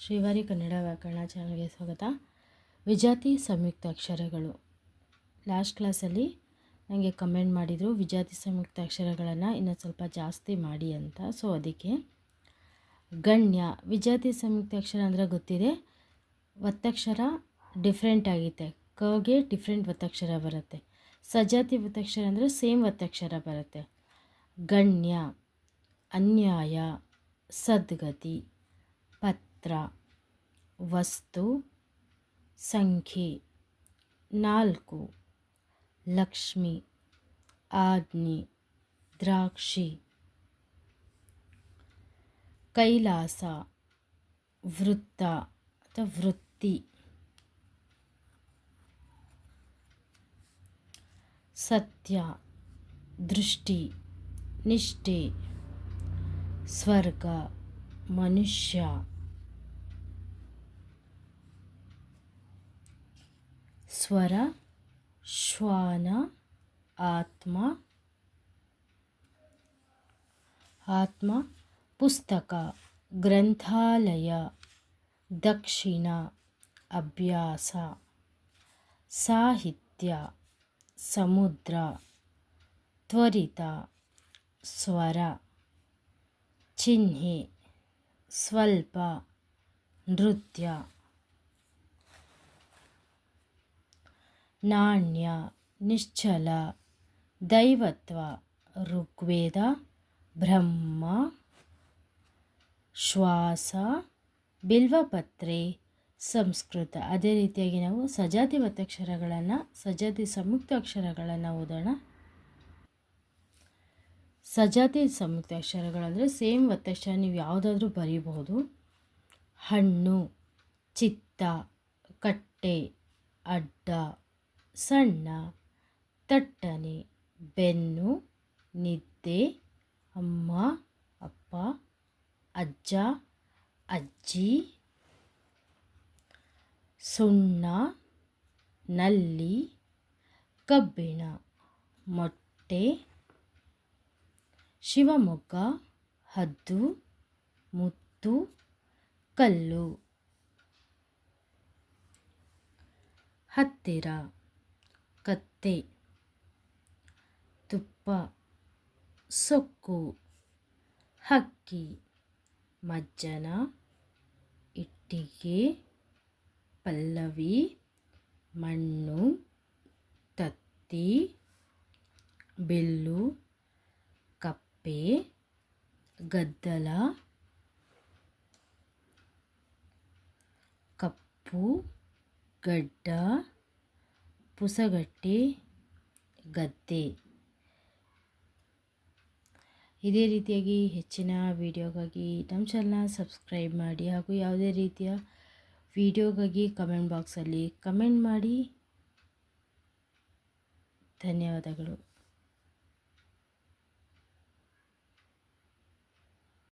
ಶ್ರೀವಾರಿ ಕನ್ನಡ ವ್ಯಾಕರಣ ಚಾನಲ್ಗೆ ಸ್ವಾಗತ. ವಿಜಾತಿ ಸಂಯುಕ್ತ ಅಕ್ಷರಗಳು. ಲಾಸ್ಟ್ ಕ್ಲಾಸಲ್ಲಿ ನನಗೆ ಕಮೆಂಟ್ ಮಾಡಿದರು, ವಿಜಾತಿ ಸಂಯುಕ್ತ ಅಕ್ಷರಗಳನ್ನು ಇನ್ನೊಂದು ಸ್ವಲ್ಪ ಜಾಸ್ತಿ ಮಾಡಿ ಅಂತ. ಸೊ, ಅದಕ್ಕೆ ಗಣ್ಯ, ವಿಜಾತಿ ಸಂಯುಕ್ತ ಅಕ್ಷರ ಅಂದರೆ ಗೊತ್ತಿದೆ? ಒತ್ತಕ್ಷರ ಡಿಫ್ರೆಂಟ್ ಆಗಿದೆ ಕಗೆ ಡಿಫ್ರೆಂಟ್ ಒತ್ತಕ್ಷರ ಬರುತ್ತೆ. ಸಜಾತಿ ಒತ್ತಕ್ಷರ ಅಂದರೆ ಸೇಮ್ ಒತ್ತಕ್ಷರ ಬರುತ್ತೆ. ಗಣ್ಯ, ಅನ್ಯಾಯ, ಸದ್ಗತಿ ಪತ್ರ ವಸ್ತು, ಸಂಖ್ಯೆ ನಾಲ್ಕು. ಲಕ್ಷ್ಮಿ, ಆಜ್ಞೆ, ದ್ರಾಕ್ಷಿ. ಕೈಲಾಸ, ವೃತ್ತ ಅಥವಾ ವೃತ್ತಿ. ಸತ್ಯ, ದೃಷ್ಟಿ, ನಿಷ್ಠೆ. ಸ್ವರ್ಗ, ಮನುಷ್ಯ. ಸ್ವರ ಶ್ವಾನ ಆತ್ಮ ಆತ್ಮ ಪುಸ್ತಕ ಗ್ರಂಥಾಲಯ ದಕ್ಷಿಣ ಅಭ್ಯಾಸ ಸಾಹಿತ್ಯ ಸಮುದ್ರ ತ್ವರಿತ ಸ್ವರ ಚಿಹ್ನೆ ಸ್ವಲ್ಪ ನೃತ್ಯ ನಾಣ್ಯ, ನಿಶ್ಚಲ, ದೈವತ್ವ, ಋಗ್ವೇದ, ಬ್ರಹ್ಮ, ಶ್ವಾಸ, ಬಿಲ್ವಪತ್ರೆ, ಸಂಸ್ಕೃತ. ಅದೇ ರೀತಿಯಾಗಿ ನಾವು ಸಜಾತಿ ಒತ್ತಕ್ಷರಗಳನ್ನು ಸಜಾತಿ ಸಂಯುಕ್ತ ಅಕ್ಷರಗಳನ್ನು ಓದೋಣ. ಸಜಾತಿ ಸಂಯುಕ್ತ ಅಕ್ಷರಗಳಂದರೆ ಸೇಮ್ ಒತ್ತಕ್ಷರ ನೀವು ಯಾವುದಾದ್ರೂ ಬರೀಬಹುದು. ಹಣ್ಣು, ಚಿತ್ತ, ಕಟ್ಟೆ, ಅಡ್ಡ. ಸಣ್ಣ ತಟ್ಟನೆ ಬೆನ್ನು ನಿದ್ದೆ ಅಮ್ಮ, ಅಪ್ಪ, ಅಜ್ಜ, ಅಜ್ಜಿ, ಸುಣ್ಣ, ನಲ್ಲಿ, ಕಬ್ಬಿಣ, ಮೊಟ್ಟೆ, ಶಿವಮೊಗ್ಗ, ಹದ್ದು, ಮುತ್ತು, ಕಲ್ಲು. ಹತ್ತಿರ. ಕತ್ತೆ ತುಪ್ಪ ಸೊಕ್ಕು ಹಕ್ಕಿ ಮಜ್ಜನ ಇಟ್ಟಿಗೆ ಪಲ್ಲವಿ ಮಣ್ಣು ತತ್ತಿ ಬಿಲ್ಲು ಕಪ್ಪೆ ಗದ್ದಲ ಕಪ್ಪು ಗಡ್ಡ ಪುಸಗಟ್ಟೆ ಗದ್ದೆ. ಇದೇ ರೀತಿಯಾಗಿ ಹೆಚ್ಚಿನ ವೀಡಿಯೋಗಾಗಿ ನಮ್ಮ ಚಾನಲ್ನ ಸಬ್ಸ್ಕ್ರೈಬ್ ಮಾಡಿ ಹಾಗೂ ಯಾವುದೇ ರೀತಿಯ ವೀಡಿಯೋಗಾಗಿ ಕಮೆಂಟ್ ಬಾಕ್ಸಲ್ಲಿ ಕಮೆಂಟ್ ಮಾಡಿ. ಧನ್ಯವಾದಗಳು.